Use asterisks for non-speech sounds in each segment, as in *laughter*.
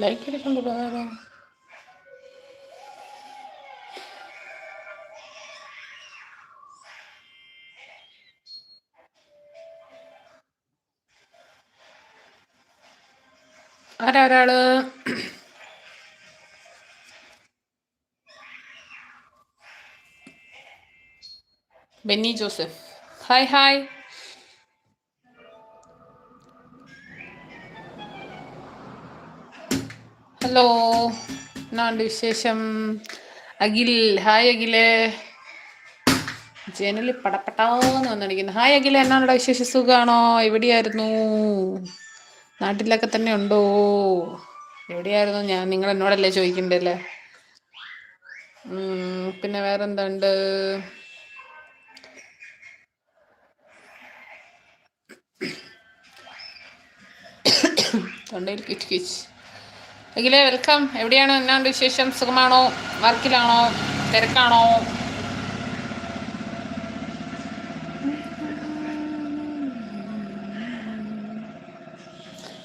Like അടിക്കണ്ടല്ലോ ആരോ ആരാ ഒരാൾ? Benny Joseph. Hi hi hello. എന്നാണ്ട് വിശേഷം? അഖിൽ. ഹായ് അഖിലേ. ജനലി പടപടാന്ന് വന്നിരിക്കുന്നു. ഹായ് അഖില എന്നാണോ വിശേഷ സുഖമാണോ എവിടെയായിരുന്നു? നാട്ടിലൊക്കെ തന്നെ ഉണ്ടോ? എവിടെയായിരുന്നു? ഞാൻ നിങ്ങൾ എന്നോടല്ലേ ചോദിക്കണ്ടല്ലേ പിന്നെ വേറെ എന്തുണ്ട് തൊണ്ടയിൽ കിച്ച് കിച്ച്. അഖിലേ വെൽക്കം എവിടെയാണ്? എന്നാണ്ട് വിശേഷം? സുഖമാണോ? വർക്കിലാണോ? തിരക്കാണോ?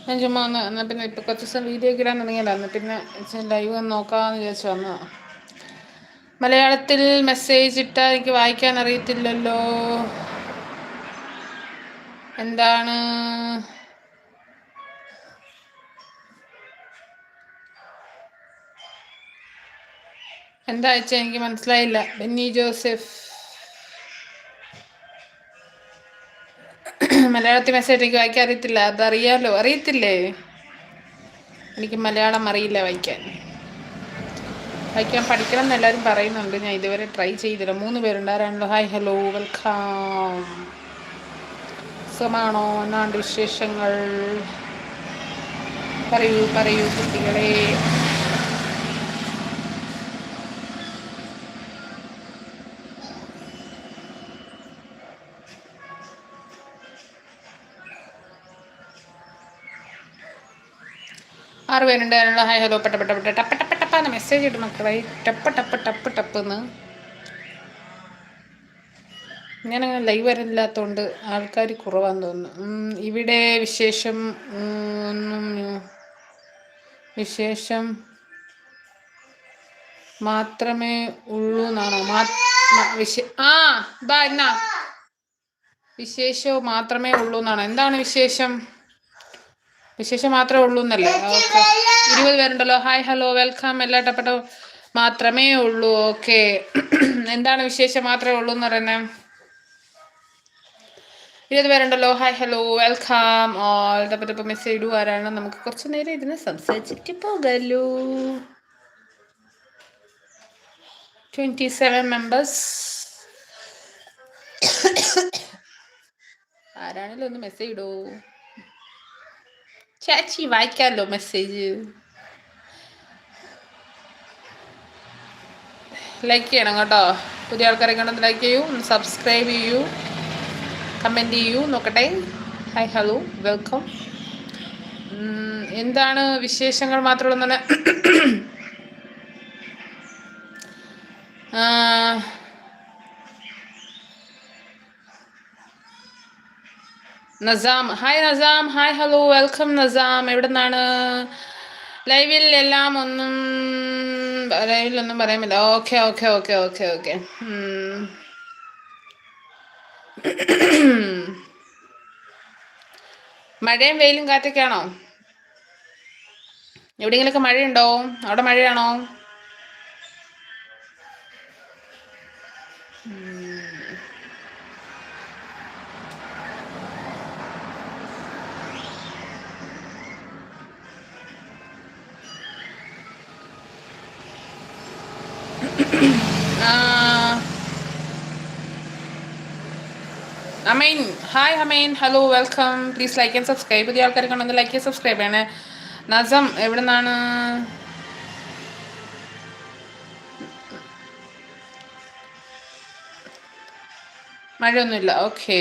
ഞാൻ ചുമ്മാ ഒന്ന് എന്നാൽ പിന്നെ ഇപ്പം കുറച്ച് ദിവസം വീഡിയോ ഇടാൻ തുടങ്ങിയല്ലായിരുന്നു പിന്നെ ലൈവ് ഒന്ന് നോക്കാമെന്ന് വിചാരിച്ചു വന്നതാണ് മലയാളത്തിൽ മെസ്സേജ് ഇട്ടാൽ എനിക്ക് വായിക്കാൻ അറിയത്തില്ലല്ലോ. എന്താണ്? എന്താ വെച്ചാൽ എനിക്ക് മനസ്സിലായില്ല. ബെന്നി ജോസഫ്. മലയാളത്തിൽ മെസ്സേജ് എനിക്ക് വായിക്കാൻ അറിയത്തില്ല. അതറിയാലോ. അറിയത്തില്ലേ? എനിക്ക് മലയാളം അറിയില്ല വായിക്കാൻ. വായിക്കാൻ പഠിക്കണം എന്ന് എല്ലാവരും പറയുന്നുണ്ട്. ഞാൻ ഇതുവരെ ട്രൈ ചെയ്തില്ല. മൂന്ന് പേരുണ്ടാരാണല്ലോ. ഹായ് ഹലോ വെൽക്കം സുഖമാണോ? എന്നാണ്ട് വിശേഷങ്ങൾ. പറയൂ പറയൂ കുട്ടികളെ. ആറ് പേരുണ്ട്. അതിനുള്ള ഹായ് ഹലോ പെട്ട പെട്ട പെട്ട ടപ്പ ടപ്പ ടപ്പാന്ന് മെസ്സേജ് ഇട്ട് മക്കളായി ടപ്പ് ടപ്പ് ടപ്പ് ടപ്പ് എന്ന്. ഞാനങ്ങനെ ലൈവ് വരില്ലാത്തതുകൊണ്ട് ആൾക്കാർ കുറവാന്ന് തോന്നുന്നു. ഇവിടെ വിശേഷം ഒന്നും വിശേഷം മാത്രമേ ഉള്ളൂ എന്നാണോ? ആ ഇതാ എന്നാ? വിശേഷവും മാത്രമേ ഉള്ളൂ എന്നാണോ? എന്താണ് വിശേഷം? വിശേഷം മാത്രമേ ഉള്ളൂ എന്നല്ലേ? ഓക്കെ. ഇരുപത് പേരുണ്ടല്ലോ. ഹായ് ഹലോ വെൽക്കം എല്ലാ ടപ്പെട്ട മാത്രമേ ഉള്ളൂ. ഓക്കെ. എന്താണ് വിശേഷം മാത്രമേ ഉള്ളൂ എന്ന് പറയുന്നത്? ഇരുപത് പേരുണ്ടല്ലോ. ഹായ് ഹലോ വെൽക്കം ഓൾ ടപ്പറ്റപ്പം മെസ്സേജ് ഇടുവാരാണ്. നമുക്ക് കുറച്ച് നേരം ഇരുന്ന് സംസാരിച്ചിട്ട് പോകല്ലോ ട്വന്റി സെവൻ മെമ്പേഴ്സ് ആരാണെങ്കിലും ഒന്ന് മെസ്സേജ് ഇടൂ. ചാച്ചി വായിക്കാമല്ലോ മെസ്സേജ് ലൈക്ക് ചെയ്യണം കേട്ടോ. പുതിയ ആൾക്കാരെ കണ്ടത് ലൈക്ക് ചെയ്യൂ സബ്സ്ക്രൈബ് ചെയ്യൂ കമന്റ് ചെയ്യൂ നോക്കട്ടെ. ഹായ് ഹലോ വെൽക്കം എന്താണ് വിശേഷങ്ങൾ മാത്രമുള്ള *coughs* Nazam. Hi Nazam. Hi hello welcome Nazam. എവിടെ നിന്നാണ് ലൈവിൽ എല്ലാം ഒന്നും ലൈവിൽ ഒന്നും പറയാമില്ല okay okay okay okay okay മഴയും വെയിലും കാറ്റൊക്കെയാണോ? എവിടെയെങ്കിലൊക്കെ മഴയുണ്ടോ? അവിടെ മഴയാണോ? Amin hi Amin hello welcome please like and subscribe പുതിയ ആൾക്കാർ കാണുന്നത് ലൈക്ക് ചെയ്ത് സബ്സ്ക്രൈബ് ചെയ്യണേ നസം എവിടെ നിന്നാണ് മഴയൊന്നുമില്ല. ഓക്കെ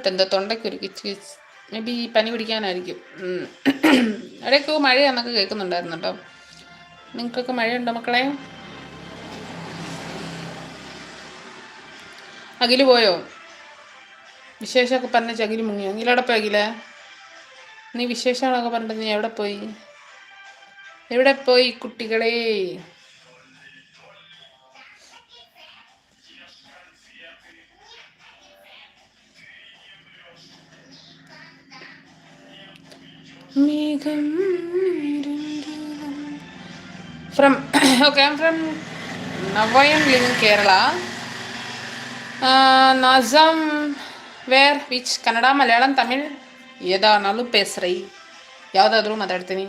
ചെറുതായിട്ട് എന്തോ തൊണ്ടയ്ക്കൊരു കിച്ച് കിച്ച്. മേ ബി പനി പിടിക്കാനായിരിക്കും. ഇടയ്ക്ക് മഴയാന്നൊക്കെ കേൾക്കുന്നുണ്ടായിരുന്നു കേട്ടോ. നിങ്ങൾക്കൊക്കെ മഴയുണ്ടോ മക്കളെ? അഖിൽ പോയോ? വിശേഷമൊക്കെ പറഞ്ഞ ചകിൽ മുങ്ങിയോ അഖിലെവിടെ പോയി അഖിലേ? നീ വിശേഷങ്ങളൊക്കെ പറഞ്ഞിട്ട് നീ എവിടെ പോയി? എവിടെ പോയി കുട്ടികളെ? మేఘం from okay from నవయం living Kerala Nazam where which Kannada Malayalam Tamil ಯದಾನಲ್ಲೂ ಪೇಸ್ರೈ ಯಾವುದಾದ್ರೂ ಮಾತಾಡ್ತೀನಿ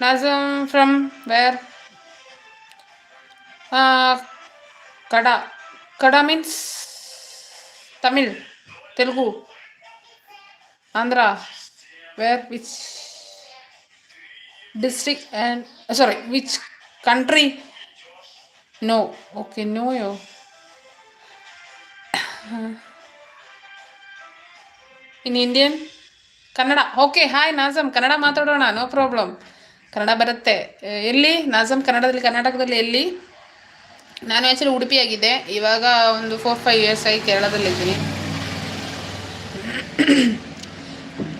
ನಾಜಮ್ ಫ್ರಮ್ ವೇರ್ ಕಡ ಕಡ means Tamil Telugu Andhra where which district and sorry which country no okay no yo in Indian Kannada okay hi Nazam Kannada ಮಾತಾಡೋಣ no problem Kannada ಬರುತ್ತೆ ಎಲ್ಲಿ ನಾಜಮ್ ಕನ್ನಡದಲ್ಲಿ ಕರ್ನಾಟಕದಲ್ಲಿ ಎಲ್ಲಿ ನಾನು ಆ್ಯಕ್ಚುಲಿ ಉಡುಪಿಯಾಗಿದ್ದೆ ಇವಾಗ ಒಂದು ಫೋರ್ ಫೈವ್ ಇಯರ್ಸ್ ಆಗಿ ಕೇರಳದಲ್ಲಿದ್ದೀನಿ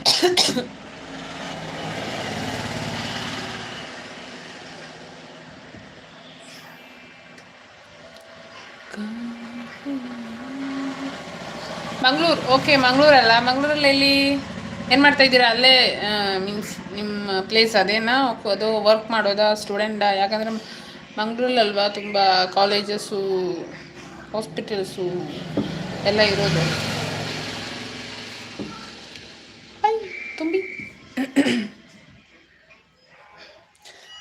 *coughs* ಮಂಗಳೂರು ಓಕೆ ಮಂಗ್ಳೂರಲ್ಲ, ಮಂಗ್ಳೂರಲ್ಲಿ ಎಲ್ಲಿ, ಏನು ಮಾಡ್ತಾ ಇದ್ದೀರಾ? ಅಲ್ಲೇ ಮೀನ್ಸ್ ನಿಮ್ಮ ಪ್ಲೇಸ್ ಅದೇನಾ? ಅದು ವರ್ಕ್ ಮಾಡೋದಾ ಸ್ಟೂಡೆಂಟಾ ಯಾಕಂದರೆ ಮಂಗ್ಳೂರಲ್ಲಲ್ವಾ ತುಂಬ ಕಾಲೇಜಸ್ಸು ಹಾಸ್ಪಿಟಲ್ಸು ಎಲ್ಲ ಇರೋದು.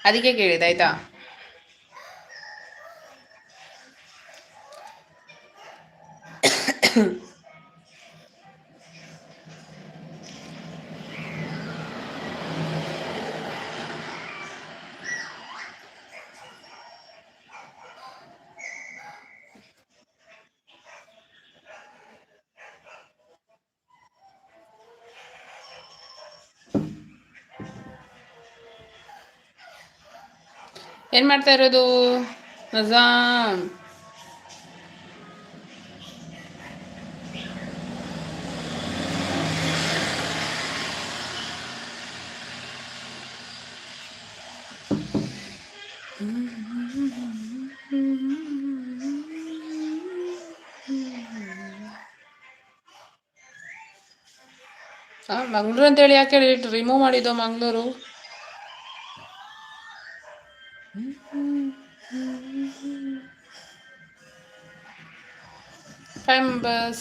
ಅದಕ್ಕೆ ಕೇಳಿದೆ ಆಯಿತಾ? ಏನು ಮಾಡ್ತಾ ಇರೋದು? ನಜಾಮ್ ಮಂಗ್ಳೂರು ಅಂತೇಳಿ ಯಾಕೆ ಹೇಳಿ ರಿಮೂವ್ ಮಾಡಿದ್ದು Mangalore? members.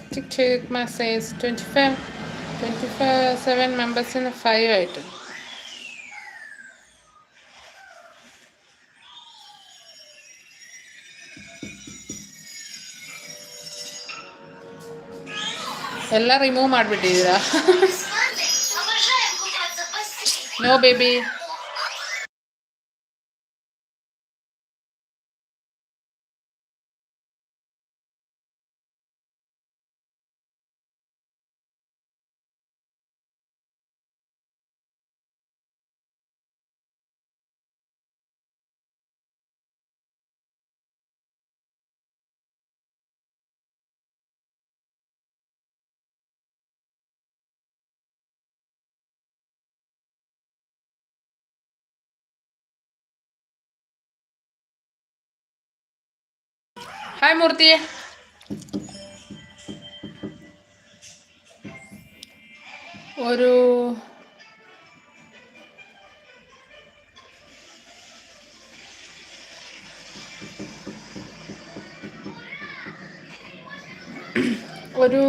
Stick to message twenty five twenty five seven മെമ്പേഴ്സിന് five ആയിട്ട് ಎಲ್ಲ ರಿಮೂವ್ ಮಾಡಿಬಿಟ್ಟಿದ್ದೀರಾ ನೋ ಬೇಬಿ ഹായ് മൂർത്തി ഒരു ഒരു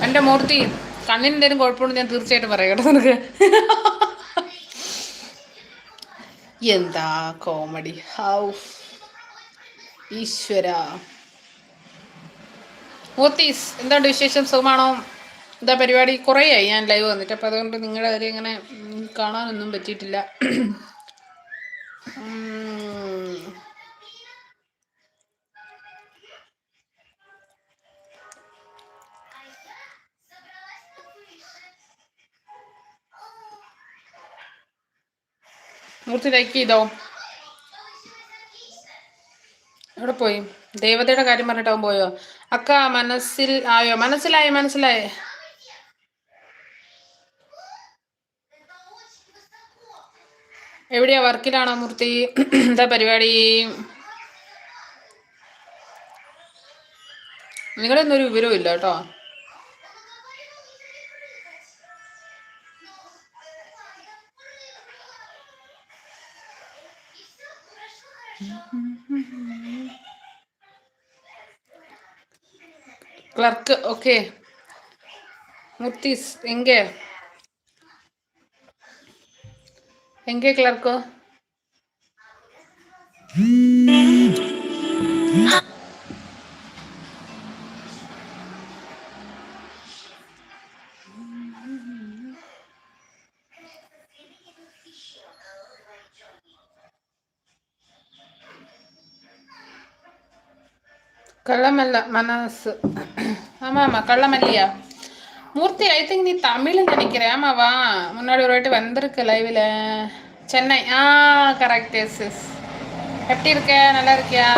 എന്റെ മൂർത്തി കണ്ണിന് എന്തെങ്കിലും കുഴപ്പമുണ്ടെന്ന് ഞാൻ തീർച്ചയായിട്ടും പറയാം കേട്ടോ നിനക്ക്. എന്താ കോമഡി ഹൗ ഈശ്വര. മൂത്തീസ് എന്താണ്ട് വിശേഷം? സുഖമാണോ? എന്താ പരിപാടി? കുറേയായി ഞാൻ ലൈവ് വന്നിട്ട്. അപ്പോൾ അതുകൊണ്ട് നിങ്ങളുടെ കാര്യം ഇങ്ങനെ കാണാനൊന്നും പറ്റിയിട്ടില്ല. മൂർത്തി ലൈക്ക് ചെയ്തോ എവിടെ പോയി? ദേവതയുടെ കാര്യം പറഞ്ഞിട്ടാവും പോയോ? അക്ക മനസ്സിൽ ആയോ? മനസ്സിലായി മനസ്സിലായി. എവിടെയാ? വർക്കിലാണോ മൂർത്തി? എന്താ പരിപാടി? നിങ്ങളൊന്നും ഒരു വിവരവും ഇല്ല കേട്ടോ. Clerk okay. മുത്തീസ് എങ്കെ? എങ്കെ ക്ലർക്ക്? கள்ளமல்ல மனசு ஆமா ஆமா கள்ளமல்லியா மூர்த்தி ஐ திங்க் நீ தமிழ் நினைக்கிறேன் ஆமாவா முன்னாடி ஒரு வாட்டி வந்திருக்கு லைவ்ல சென்னை ஆ கரெக்ட் எஸ் எஸ் எப்படி இருக்க நல்லா இருக்கியா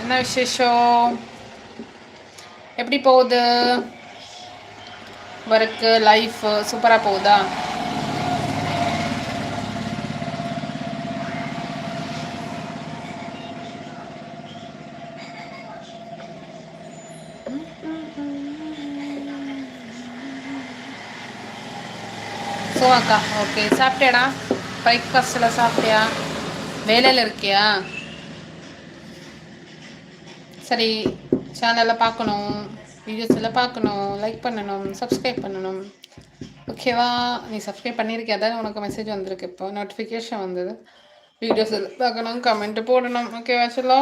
என்ன விசேஷம் எப்படி போகுது ஒர்க்கு லைஃப் சூப்பராக போகுதா ஸோ அக்கா. ஓகே சாப்பிட்டேடா பிரேக்ஃபாஸ்ட்டில் சாப்பிட்டியா? வேலையில் இருக்கியா? சரி சேனலை பார்க்கணும். வீடியோஸில் பார்க்கணும். லைக் பண்ணணும். சப்ஸ்கிரைப் பண்ணணும். ஓகேவா நீ சப்ஸ்கிரைப் பண்ணியிருக்கியா அதான் உனக்கு மெசேஜ் வந்திருக்கு இப்போ. நோட்டிஃபிகேஷன் வந்தது. வீடியோஸ் பார்க்கணும். கமெண்ட் போடணும். ஓகேவா சொல்லோ.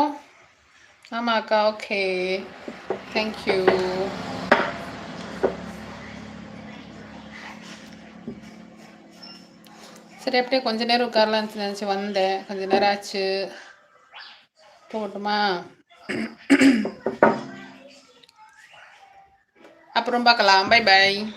ஆமாம் அக்கா ஓகே தேங்க்யூ சரி அப்படியே கொஞ்ச நேரம் உட்காரலான்னு நினச்சி வந்தேன். கொஞ்ச நேரம் ஆச்சு. போகட்டுமா? அப்புறம் பார்க்கலாம். By by